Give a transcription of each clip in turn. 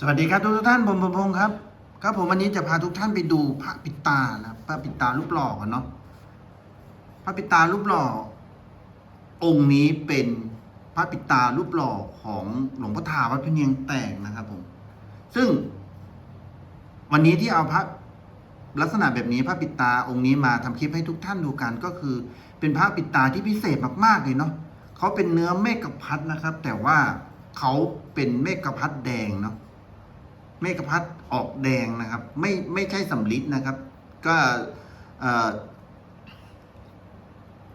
สวัสดีครับทุกท่านผมพงศ์ครับ ครับผมวันนี้จะพาทุกท่านไปดูพระปิตานะพระปิตารูปหล่อกันเนาะพระปิตารูปหล่อ องค์นี้เป็นพระปิตารูปหล่อของหลวงพ่อทาวัดพะเนียงแตกนะครับผม ซึ่ง วันนี้ที่เอาพระลักษณะแบบนี้พระปิตาองค์นี้มาทำคลิปให้ทุกท่านดูกันก็คือ เป็นพระปิตาที่พิเศษมากๆเลยเนาะเขาเป็นเนื้อเมฆพัดนะครับ แต่ว่าเขาเป็นเมฆพัดแดงเนาะ เมฆพัดออกแดงนะครับ ไม่ไม่ใช่สำลิดนะครับ ก็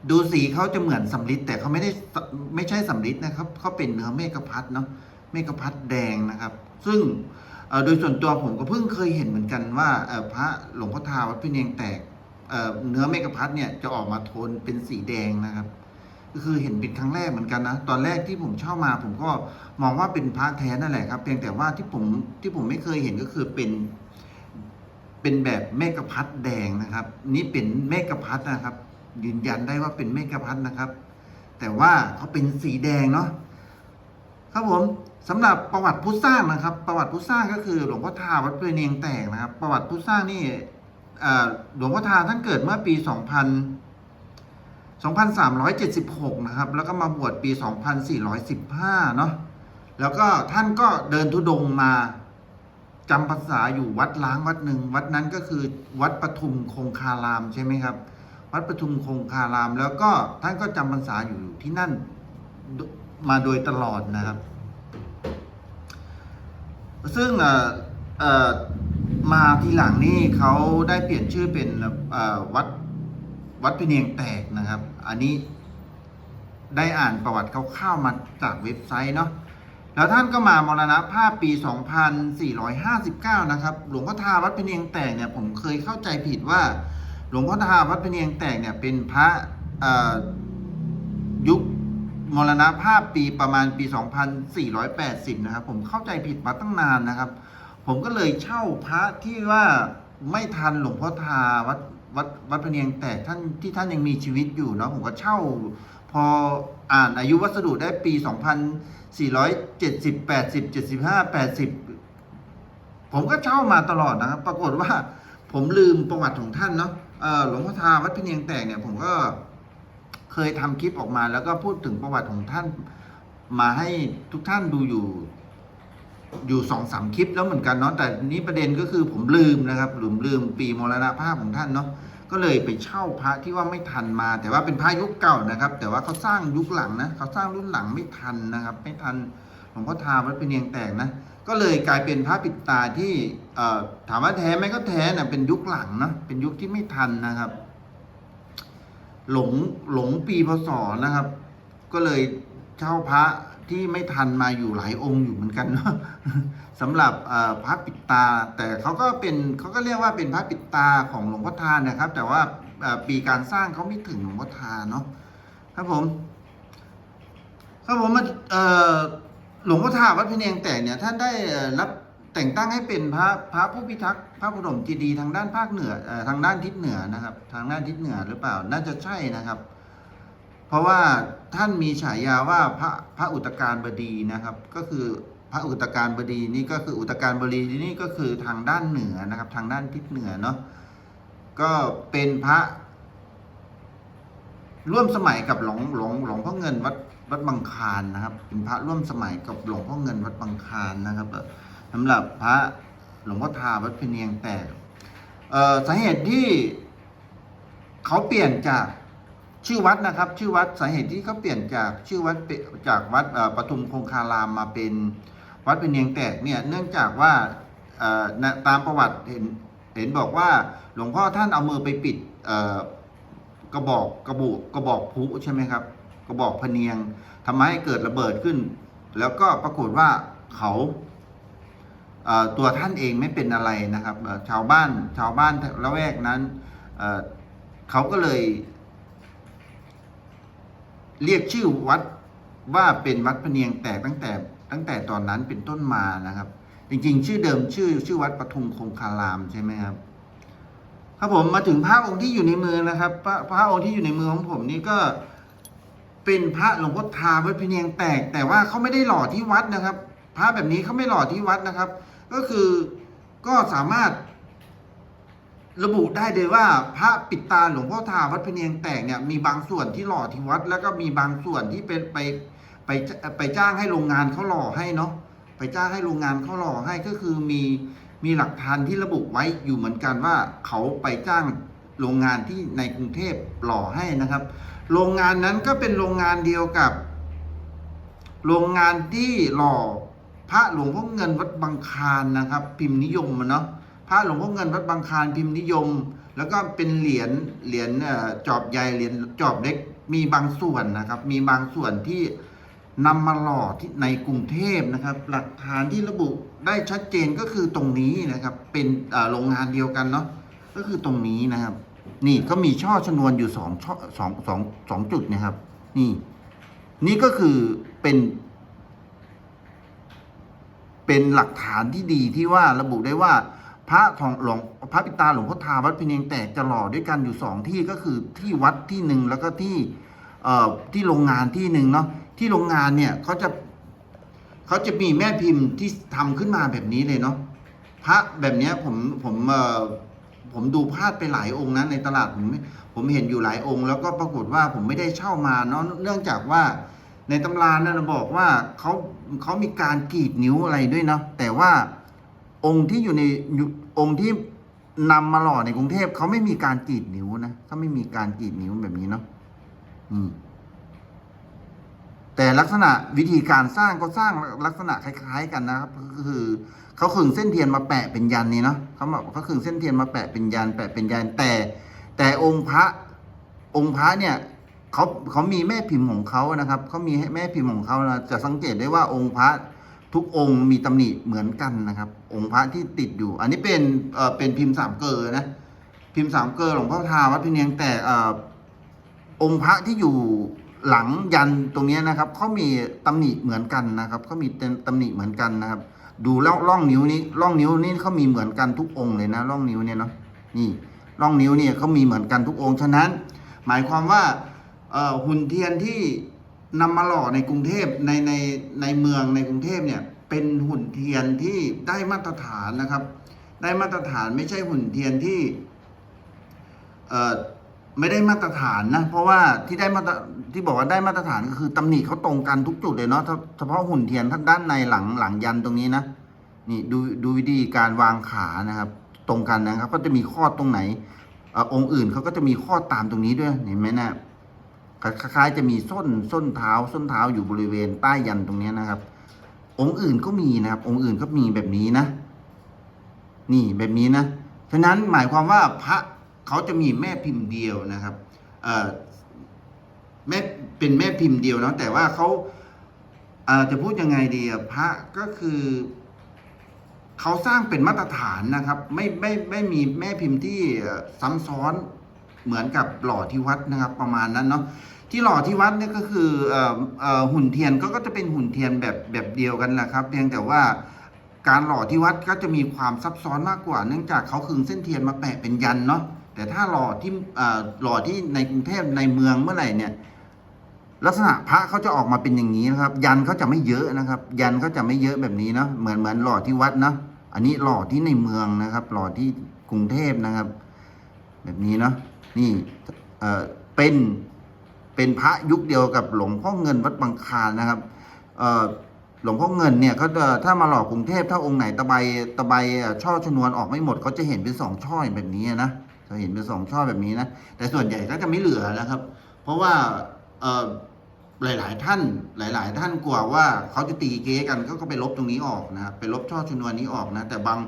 ดูสีเขาจะเหมือนสำลิดแต่เขาไม่ได้ไม่ใช่สำลิดนะครับเขาเป็นเนื้อเมฆพัดเนาะเมฆพัดแดงนะครับ ซึ่งโดยส่วนตัวผมก็เพิ่งเคยเห็นเหมือนกันว่าพระหลวงพ่อทาวัดพิเนียงแตกเนื้อเมฆพัดเนี่ยจะออกมาโทนเป็นสีแดงนะครับ คือเห็นเป็นครั้งแรกเหมือนกันนะ ตอนแรกที่ผมเช่ามา ผมก็มองว่าเป็นพระแท้นั่นแหละครับ เพียงแต่ว่าที่ผมที่ผมไม่เคยเห็นก็คือเป็น เป็นแบบเมฆพัดแดงนะครับ นี่เป็นเมฆพัดนะครับ ยืนยันได้ว่าเป็นเมฆพัดนะครับ แต่ว่าเขาเป็นสีแดงเนาะครับผมสำหรับประวัติผู้สร้างนะครับ ประวัติผู้สร้างก็คือหลวงพ่อทาวัดเพลเนียงแตกนะครับ ประวัติผู้สร้างนี่หลวงพ่อทาท่านเกิดเมื่อปี 2000 2376 นะครับ แล้วก็มาบวชปี 2415 เนาะแล้วก็ท่านก็เดินทุดงมาจำพรรษาอยู่วัดล้างวัดหนึ่ง วัดนั้นก็คือวัดปทุมคงคารามใช่ไหมครับ วัดปทุมคงคาราม แล้วก็ท่านก็จำพรรษาอยู่ที่นั่นมาโดยตลอดนะครับ ซึ่งมาทีหลังนี่เขาได้เปลี่ยนชื่อเป็นวัด วัดพิเนียงแตกนะครับ อันนี้ได้อ่านประวัติคร่าวๆมาจากเว็บไซต์เนาะแล้วท่านก็มามรณภาพปี 2459 นะครับ หลวงพ่อทาวัดพิเนียงแตกเนี่ยผมเคยเข้าใจผิดว่า หลวงพ่อทาวัดพิเนียงแตกเนี่ยเป็นพระยุคมรณภาพปีประมาณปี 2480 นะครับ ผมเข้าใจผิดมาตั้งนานนะครับ ผมก็เลยเช่าพระที่ว่าไม่ทันหลวงพ่อทาวัด วัดวัดพเนียงแตกท่านที่ท่านยังมีชีวิตอยู่เนาะผมก็เช่า พออ่านอายุวัสดุได้ปี 2470 80 75 80 ผมก็เช่ามาตลอดนะครับปรากฏว่าผมลืมประวัติของท่านเนาะหลวงพ่อทาวัดพเนียงแตกเนี่ยผมก็เคยทำคลิปออกมาแล้วก็พูดถึงประวัติของท่านมาให้ทุกท่านดูอยู่อยู่สองสามคลิปแล้วเหมือนกันเนาะแต่นี้ประเด็นก็คือผมลืมนะครับลืมลืมปีมรณภาพของท่านเนาะ ก็เลยไปเช่าพระที่ว่าไม่ทันมา แต่ว่าเป็นพระยุคเก่านะครับ แต่ว่าเขาสร้างยุคหลังนะเขาสร้างรุ่นหลังไม่ทันนะครับ ไม่ทันหลวงพ่อทาวัดเป็นเนียงแตกนะ ก็เลยกลายเป็นพระปิดตาที่ถามว่าแท้ไหมก็แท้นะเป็นยุคหลังเนาะเป็นยุคที่ไม่ทันนะครับ หลงหลงปีพศนะครับ ก็เลยเช่าพระ ที่ไม่ทันมาอยู่หลายองค์อยู่เหมือนกันเนาะสำหรับพระปิดตา แต่เขาก็เป็นเขาก็เรียกว่าเป็นพระปิดตาของหลวงพ่อทานนะครับ แต่ว่าปีการสร้างเขาไม่ถึงหลวงพ่อทานเนาะครับผม ครับผมมาหลวงพ่อทาวัดพิเนียงแตกเนี่ยท่านได้รับแต่งตั้งให้เป็นพระพระผู้พิทักษ์พระบรมเจดีทางด้านภาคเหนืออทางด้านทิศเหนือนะครับ ทางด้านทิศเหนือหรือเปล่าน่าจะใช่นะครับ ราะว่าท่านมีฉายาว่าพระพระอุตการบดีนะครับ ก็คือพระอุตการบดีนี่ก็คืออุตการบดีนี่ก็คือทางด้านเหนือนะครับ ทางด้านทิศเหนือเนาะก็เป็นพระ ร่วมสมัยกับหลวงหลวงหลวงพ่อเงินวัดวัดบางคานนะครับ เป็นพระร่วมสมัยกับหลวงพ่อเงินวัดบางคานนะครับเอ่อสำหรับพระหลวงพ่อทาวัดพเนียงแตกสาเหตุที่เขาเปลี่ยนจาก ชื่อวัดนะครับ ชื่อวัดสาเหตุที่เขาเปลี่ยนจากชื่อวัดจากวัดปทุมคงคารามมาเป็นวัดพเนียงแตกเนี่ยเนื่องจากว่าตามประวัติเห็นเห็นบอกว่าหลวงพ่อท่านเอามือไปปิดกระบอกกระบุกระบอกพุใช่ไหมครับ กระบอกพเนียงทำให้เกิดระเบิดขึ้น แล้วก็ปรากฏว่าเขาตัวท่านเองไม่เป็นอะไรนะครับ ชาวบ้านชาวบ้านละแวกนั้นเขาก็เลย เรียกชื่อวัดว่าเป็นวัดพเนียงแตกตั้งแต่ตั้งแต่ตอนนั้นเป็นต้นมานะครับ จริงๆ ชื่อเดิมชื่อชื่อวัดปทุมคงคารามใช่ไหมครับครับผมมาถึงพระองค์ที่อยู่ในมือนะครับ พระพระองค์ที่อยู่ในมือของผมนี่ก็เป็นพระหลวงพ่อทาวัดพิเนียงแตก แต่ว่าเขาไม่ได้หล่อที่วัดนะครับ พระแบบนี้เขาไม่หล่อที่วัดนะครับ ก็คือก็สามารถ ระบุได้เลยว่าพระปิดตาหลวงพ่อทาวัดพเนียงแตกเนี่ยมีบางส่วนที่หล่อที่วัด แล้วก็มีบางส่วนที่เป็นไปไปไปจ้างให้โรงงานเขาหล่อให้เนาะไปจ้างให้โรงงานเขาหล่อให้ก็คือมีมีหลักฐานที่ระบุไว้อยู่เหมือนกันว่าเขาไปจ้างโรงงานที่ในกรุงเทพหล่อให้นะครับ โรงงานนั้นก็เป็นโรงงานเดียวกับ โรงงานที่หล่อพระหลวงพ่อเงินวัดบางคานนะครับ พิมพ์นิยมอะเนาะ พระหลวงพ่อเงินวัดบางคานพิมพ์นิยม แล้วก็เป็นเหรียญเหรียญจอบใหญ่เหรียญจอบเล็กมีบางส่วนนะครับ มีบางส่วนที่นำมาหล่อที่ในกรุงเทพนะครับ หลักฐานที่ระบุได้ชัดเจนก็คือตรงนี้นะครับ เป็นโรงงานเดียวกันเนาะก็คือตรงนี้นะครับ นี่ก็มีช่อชนวนอยู่สองช่อสองสองสองจุดนะครับ นี่ นี่ก็คือเป็น เป็นหลักฐานที่ดีที่ว่าระบุได้ว่า ระทองหลวงพระปิตาหลวงพ่อทาวัดพิเนียงแตกจะหล่อด้วยกันอยู่สองที่ก็คือที่วัดที่หนึ่งแล้วก็ที่เอ่อที่โรงงานที่หนึ่งเนาะที่โรงงานเนี่ยเขาจะเขาจะมีแม่พิมพ์ที่ทำขึ้นมาแบบนี้เลยเนาะพระแบบเนี้ยผมผมเอ่อผมดูพลาดไปหลายองค์นะในตลาดผมผมเห็นอยู่หลายองค์ แล้วก็ปรากฏว่าผมไม่ได้เช่ามาเนาะเนื่องจากว่าในตำราเนี่ยเราบอกว่าเขาเขามีการกรีดนิ้วอะไรด้วยเนาะแต่ว่าองค์ที่อยู่ใน องค์ที่นำมาหล่อในกรุงเทพเขาไม่มีการกรีดนิ้วนะเขาไม่มีการกรีดนิ้วแบบนี้เนาะอืมแต่ลักษณะวิธีการสร้างก็สร้างลักษณะคล้าย ๆ กันนะครับ ก็คือเขาขึงเส้นเทียนมาแปะเป็นยันนี่เนาะเขาบอกเขาขึงเส้นเทียนมาแปะเป็นยันแปะเป็นยันแต่ แต่องค์พระองค์พระเนี่ยเขาเขามีแม่พิมพ์ของเขานะครับเขามีแม่พิมพ์ของเขานะจะสังเกตได้ว่าองค์พระ ทุกองค์มีตำหนิเหมือนกันนะครับ องค์พระที่ติดอยู่ อันนี้เป็นเอ่อเป็นพิมพ์สามเกลอนะพิมพ์สามเกลอหลวงพ่อทาวัดพิเนียงแต่เอ่อองค์พระที่อยู่หลังยันตรงนี้นะครับเขามีตำหนิเหมือนกันนะครับเขามีตำหนิเหมือนกันนะครับ ดูแล้วร่องนิ้วนี้ร่องนิ้วนี่เขามีเหมือนกันทุกองค์เลยนะร่องนิ้วเนี่ยเนาะนี่ร่องนิ้วเนี่ยเขามีเหมือนกันทุกองค์ฉะนั้น หมายความว่าเอ่อหุ่นเทียนที่ นำมาหล่อในกรุงเทพในในในเมืองในกรุงเทพเนี่ยเป็นหุ่นเทียนที่ได้มาตรฐานนะครับ ได้มาตรฐานไม่ใช่หุ่นเทียนที่เอ่อไม่ได้มาตรฐานนะเพราะว่าที่ได้มาตรที่บอกว่าได้มาตรฐานก็คือตำหนิเขาตรงกันทุกจุดเลยเนาะเฉพาะหุ่นเทียนทั้งด้านในหลังหลังยันตรงนี้นะนี่ดูดูวิธีการวางขานะครับ ตรงกันนะครับ ก็จะมีข้อตรงไหนออองค์อื่นเขาก็จะมีข้อตามตรงนี้ด้วยเห็นไหมนะ คล้ายๆ จะมีส้นส้นเท้าส้นเท้าอยู่บริเวณใต้ยันตรงนี้นะครับ องค์อื่นก็มีนะครับ องค์อื่นก็มีแบบนี้นะ นี่แบบนี้นะฉะนั้นหมายความว่าพระเขาจะมีแม่พิมพ์เดียวนะครับเอ่อแม่เป็นแม่พิมพ์เดียวเนาะแต่ว่าเขาเอ่อจะพูดยังไงดีพระก็คือเขาสร้างเป็นมาตรฐานนะครับ ไม่ไม่ไม่มีแม่พิมพ์ที่ซ้ำซ้อนเหมือนกับหล่อที่วัดนะครับ ประมาณนั้นเนาะ ที่หล่อที่วัดเนี่ยก็คือเอ่อเอ่อหุ่นเทียนก็ก็จะเป็นหุ่นเทียนแบบแบบเดียวกันแหละครับ เพียงแต่ว่าการหล่อที่วัดก็จะมีความซับซ้อนมากกว่า เนื่องจากเขาขึงเส้นเทียนมาแปะเป็นยันเนาะแต่ถ้าหล่อที่เอ่อหล่อที่ในกรุงเทพในเมืองเมื่อไหร่เนี่ยลักษณะพระเขาจะออกมาเป็นอย่างนี้นะครับ ยันเขาจะไม่เยอะนะครับ ยันเขาจะไม่เยอะแบบนี้เนาะเหมือนเหมือนหล่อที่วัดเนาะอันนี้หล่อที่ในเมืองนะครับ หล่อที่กรุงเทพนะครับ แบบนี้เนาะนี่เออเป็น เป็นพระยุคเดียวกับหลวงพ่อเงินวัดบางคานนะครับหลวงพ่อเงินเนี่ยเขาถ้ามาหล่อกรุงเทพถ้าองค์ไหนตะไบตะไบช่อชนวนออกไม่หมดเขาจะเห็นเป็นสองช่อแบบนี้นะจะเห็นเป็นสองช่อแบบนี้นะแต่ส่วนใหญ่ก็จะไม่เหลือนะครับ เพราะว่า หลาย ๆ ท่านหลาย ๆ ท่านกลัวว่าเขาจะตีเก๊กันก็ก็ไปลบตรงนี้ออกนะไปลบช่อชนวนนี้ออกนะแต่บาง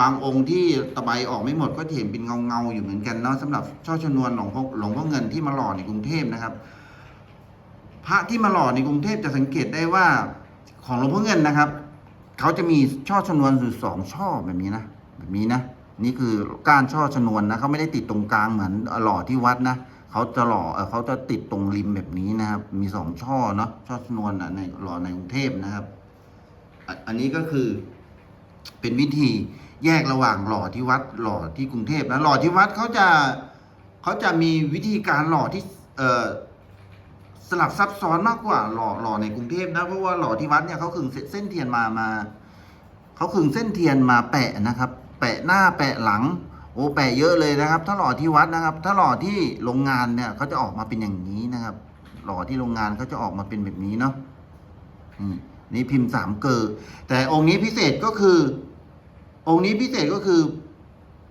บางองค์ที่ตะไบออกไม่หมดก็เห็นเป็นเงาเงาๆอยู่เหมือนกันเนาะสำหรับช่อชนวนหลวงพ่อหลวงพ่อเงินที่มาหล่อในกรุงเทพนะครับ พระที่มาหล่อในกรุงเทพจะสังเกตได้ว่าของหลวงพ่อเงินนะครับเขาจะมีช่อชนวนอยู่สองช่อแบบนี้นะแบบนี้นะนี่คือก้านช่อชนวนนะเขาไม่ได้ติดตรงกลางเหมือนหล่อที่วัดนะ เขาจะหล่อเขาจะติดตรงริมแบบนี้นะครับ มีสองช่อเนาะช่อชนวนอะในหล่อในกรุงเทพนะครับ อันนี้ก็คือ เป็นวิธีแยกระหว่างหล่อที่วัดหล่อที่กรุงเทพนะหล่อที่วัดเขาจะเขาจะมีวิธีการหล่อที่เอ่อสลับซับซ้อนมากกว่าหล่อหล่อในกรุงเทพนะเพราะว่าหล่อที่วัดเนี่ยเขาขึงเส้นเทียนมามาเขาขึงเส้นเทียนมาแปะนะครับ แปะหน้าแปะหลัง โอ้แปะเยอะเลยนะครับ ถ้าหล่อที่วัดนะครับ ถ้าหล่อที่โรงงานเนี่ยเขาจะออกมาเป็นอย่างนี้นะครับ หล่อที่โรงงานเขาจะออกมาเป็นแบบนี้เนาะนี่นี่พิมพ์สามเกลอแต่องค์นี้พิเศษก็คือ องค์นี้พิเศษก็คือ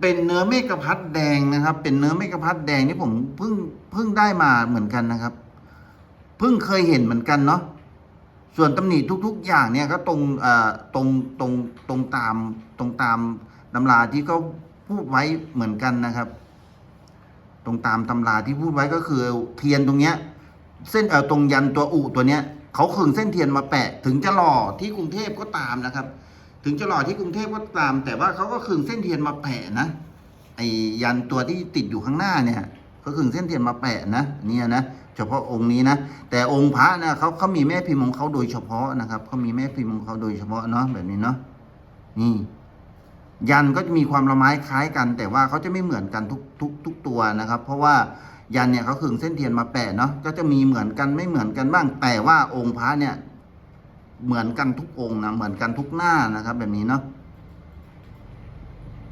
เป็นเนื้อเมฆพัดแดงนะครับ เป็นเนื้อเมฆพัดแดงที่ผมเพิ่งเพิ่งได้มาเหมือนกันนะครับเพิ่งเคยเห็นเหมือนกันเนาะส่วนตำหนิทุก ๆ อย่างเนี่ยก็ตรงเอ่อตรงตรงตรงตามตรงตามตำราที่เขา พูดไว้เหมือนกันนะครับ ตรงตามตำราที่พูดไว้ก็คือเทียนตรงเนี้ย เส้นเออตรงยันตัวอุตัวเนี้ยเขาขึงเส้นเทียนมาแปะ ถึงจะหล่อที่กรุงเทพก็ตามนะครับ ถึงจะหล่อที่กรุงเทพก็ตาม แต่ว่าเขาก็ขึงเส้นเทียนมาแปะนะไอ้ยันตัวที่ติดอยู่ข้างหน้าเนี่ยก็ขึงเส้นเทียนมาแปะนะเนี่ยนะเฉพาะองค์นี้นะแต่องค์พระนะเขาเขามีแม่พิมพ์ของเขาโดยเฉพาะนะครับเขามีแม่พิมพ์ของเขาโดยเฉพาะเนาะแบบนี้เนาะนี่ ยันก็จะมีความละไม้คล้ายกัน แต่ว่าเขาจะไม่เหมือนกันทุกทุกทุกตัวนะครับ เพราะว่ายันเนี่ยเขาขึงเส้นเทียนมาแปะเนาะก็จะมีเหมือนกันไม่เหมือนกันบ้าง แต่ว่าองค์พระเนี่ยเหมือนกันทุกองค์นะเหมือนกันทุกหน้านะครับ แบบนี้เนาะ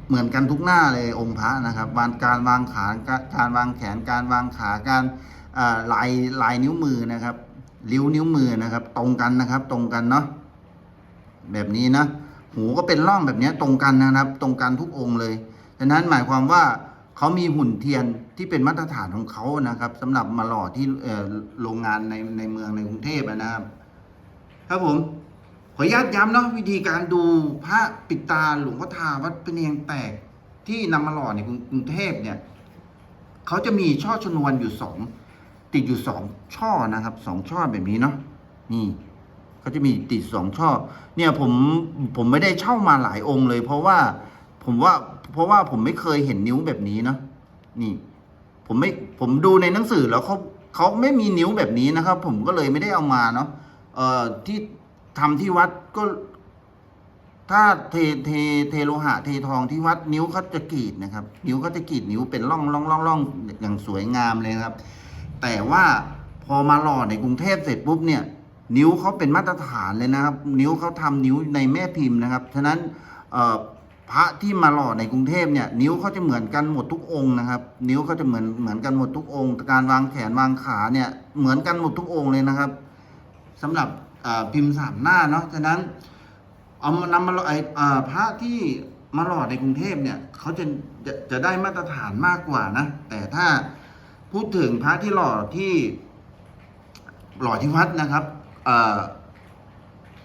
เหมือนกันทุกหน้าเลยองค์พระนะครับวางการวางขาการวางแขนการวางขาการลายลายนิ้วมือนะครับ ริ้วนิ้วมือนะครับ ตรงกันนะครับ ตรงกันเนาะแบบนี้นะ หูก็เป็นร่องแบบนี้ตรงกันนะครับ ตรงกันทุกองค์เลยฉะนั้นหมายความว่าเขามีหุ่นเทียนที่เป็นมาตรฐานของเขานะครับสำหรับมาหล่อที่โรงงานในในเมืองในกรุงเทพนะครับ ครับผม ขออนุญาตย้ำเนาะวิธีการดูพระปิดตาหลวงพ่อทาวัดพะเนียงแตกที่นำมาหล่อในกรุงเทพเนี่ยเขาจะมีช่อชนวนอยู่สองติดอยู่สองช่อนะครับสองช่อแบบนี้เนาะนี่ เขาจะมีติดสองช่อ เนี่ยผมผมไม่ได้เช่ามาหลายองค์เลย เพราะว่าผมว่าเพราะว่าผมไม่เคยเห็นนิ้วแบบนี้เนาะนี่ ผมไม่ผมดูในหนังสือแล้วเขาเขาไม่มีนิ้วแบบนี้นะครับ ผมก็เลยไม่ได้เอามาเนาะเอ่อที่ทำที่วัดก็ ถ้าเทเทเทโลหะเททองที่วัดนิ้วเขาจะกรีดนะครับ นิ้วเขาจะกรีดนิ้วเป็นร่องร่องร่องร่องอย่างสวยงามเลยครับ แต่ว่าพอมาหล่อในกรุงเทพเสร็จปุ๊บเนี่ย นิ้วเขาเป็นมาตรฐานเลยนะครับ นิ้วเขาทำนิ้วในแม่พิมพ์นะครับฉะนั้นพระที่มาหล่อในกรุงเทพเนี่ยนิ้วเขาจะเหมือนกันหมดทุกองค์นะครับ นิ้วเขาจะเหมือนเหมือนกันหมดทุกองค์ การวางแขนวางขาเนี่ยเหมือนกันหมดทุกองค์เลยนะครับสำหรับพิมพ์สามหน้าเนาะฉะนั้นเอามานำมาหล่อไอพระที่มาหล่อในกรุงเทพเนี่ยเขาจะจะจะได้มาตรฐานมากกว่านะ แต่ถ้าพูดถึงพระที่หล่อที่หล่อที่วัดนะครับ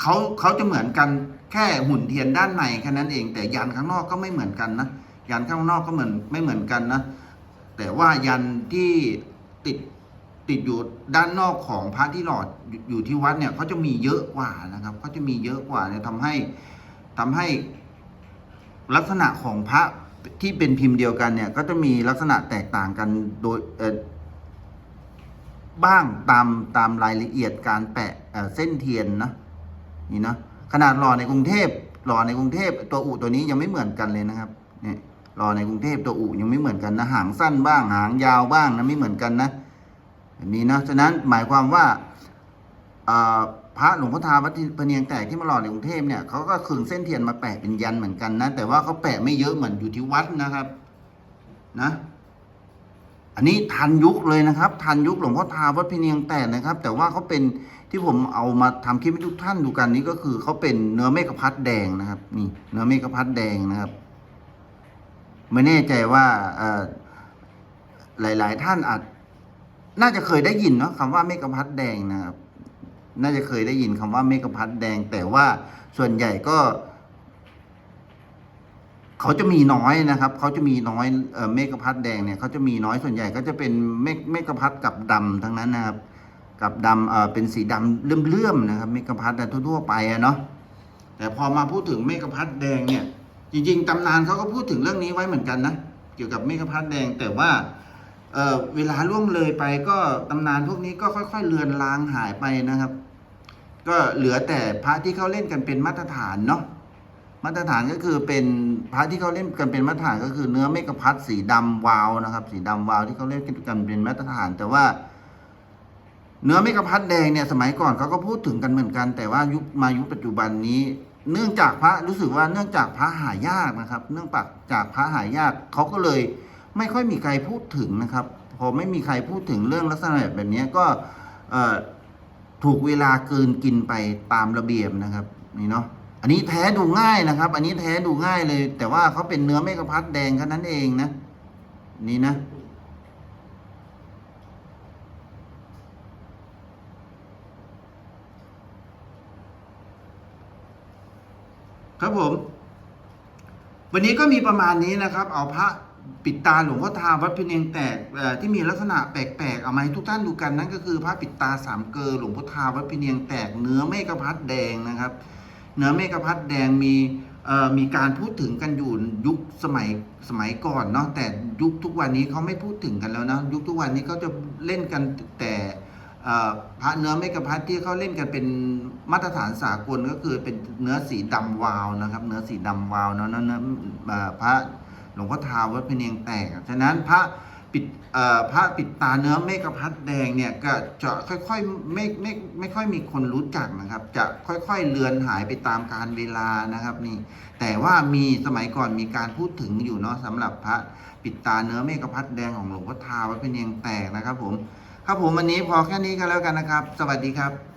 เขาเขาจะเหมือนกันแค่หุ่นเทียนด้านในแค่นั้นเอง แต่ยันข้างนอกก็ไม่เหมือนกันนะยันข้างนอกก็เหมือนไม่เหมือนกันนะแต่ว่ายันที่ติดติดอยู่ด้านนอกของพระที่หลอดอยู่ที่วัดเนี่ยเขาจะมีเยอะกว่านะครับเขาจะมีเยอะกว่าเนี่ยทำให้ทำให้ลักษณะของพระที่เป็นพิมพ์เดียวกันเนี่ย ก็จะมีลักษณะแตกต่างกันโดยเออ บ้างตามตามรายละเอียดการแปะเเส้นเทียนนะนี่นะขนาดหล่อในกรุงเทพหล่อในกรุงเทพตัวอุตัวนี้ยังไม่เหมือนกันเลยนะครับนี่หล่อในกรุงเทพตัวอุยังไม่เหมือนกันนะหางสั้นบ้าง หางยาวบ้างนะไม่เหมือนกันนะแบบนี้นะฉะนั้นหมายความว่าพระหลวงพ่อทาวัดพเนียงแตกที่มาหล่อในกรุงเทพเนี่ยเขาก็ขึงเส้นเทียนมาแปะเป็นยันเหมือนกันนะ แต่ว่าเขาแปะไม่เยอะเหมือนอยู่ที่วัดนะครับ นะ อันนี้ทันยุคเลยนะครับ ทันยุคหลวงพ่อทาวัดพะเนียงแตกนะครับ แต่ว่าเขาเป็นที่ผมเอามาทำคลิปให้ทุกท่านดูกันนี้ก็คือเขาเป็นเนื้อเมฆพัดแดงนะครับ นี่ เนื้อเมฆพัดแดงนะครับ ไม่แน่ใจว่าหลาย ๆ ท่านอาจน่าจะเคยได้ยินเนาะคำว่าเมกะพัดแดงนะครับ น่าจะเคยได้ยินคำว่าเมกะพัดแดง แต่ว่าส่วนใหญ่ก็ เขาจะมีน้อยนะครับ เขาจะมีน้อยเมกะพัดแดงเนี่ยเขาจะมีน้อยส่วนใหญ่ก็จะเป็นเมกเมกะพัดกับดำทั้งนั้นนะครับ กับดำเอ่อเป็นสีดำเลื่อมๆนะครับ เมกะพัดแต่ทั่วๆไปอะเนาะแต่พอมาพูดถึงเมกะพัดแดงเนี่ย จริง ๆตำนานเขาก็พูดถึงเรื่องนี้ไว้เหมือนกันนะเกี่ยวกับเมกะพัดแดงแต่ว่าเอ่อเวลาล่วงเลยไปก็ตำนานพวกนี้ก็ค่อย ๆ เลือนลางหายไปนะครับ ก็เหลือแต่พระที่เขาเล่นกันเป็นมาตรฐานเนาะ มาตรฐานก็คือเป็นพระที่เขาเล่นกันเป็นมาตรฐานก็คือเนื้อเมกะพัดสีดำวาวนะครับ สีดำวาวที่เขาเล่นกันเป็นมาตรฐาน แต่ว่า เนื้อเมกะพัดแดงเนี่ยสมัยก่อนเขาก็พูดถึงกันเหมือนกัน แต่ว่ายุคมายุคปัจจุบันนี้ เนื่องจากพระรู้สึกว่าเนื่องจากพระหายากนะครับ เนื่องจากพระหายากเขาก็เลยไม่ค่อยมีใครพูดถึงนะครับ พอไม่มีใครพูดถึงเรื่องลักษณะแบบนี้ก็ถูกเวลาเกินกินไปตามระเบียบนะครับนี่เนาะ อันนี้แท้ดูง่ายนะครับ อันนี้แท้ดูง่ายเลย แต่ว่าเขาเป็นเนื้อเมกะพัดแดงแค่นั้นเองนะ นี่นะ ครับผม วันนี้ก็มีประมาณนี้นะครับ เอาพระปิดตาหลวงพ่อทาวัดพิเนียงแตกที่มีลักษณะแปลกๆเอามาให้ทุกท่านดูกันนั่นก็คือพระปิดตาสามเกลอหลวงพ่อทาวัดพิเนียงแตกเนื้อเมฆพัดแดงนะครับ เนื้อเมฆพัดแดงมีมีการพูดถึงกันอยู่ยุคสมัยสมัยก่อนเนาะแต่ยุคทุกวันนี้เขาไม่พูดถึงกันแล้วนะยุคทุกวันนี้เขาจะเล่นกันแต่พระเนื้อเมฆพัดที่เขาเล่นกันเป็นมาตรฐานสากลก็คือเป็นเนื้อสีดำวาวนะครับ เนื้อสีดำวาวเนาะเนื้อพระหลวงพ่อทาวัดพเนียงแตกฉะนั้นพระ ปิดพระปิดตาเนื้อเมฆพัดแดงเนี่ยก็จะค่อยๆไม่ไม่ไม่ค่อยมีคนรู้จักนะครับ จะค่อยๆเลือนหายไปตามกาลเวลานะครับนี่แต่ว่ามีสมัยก่อนมีการพูดถึงอยู่เนาะสำหรับพระปิดตาเนื้อเมฆพัดแดงของหลวงพ่อทาวัดพะเนียงแตกนะครับ ผม ครับผมวันนี้พอแค่นี้ก็แล้วกันนะครับ สวัสดีครับ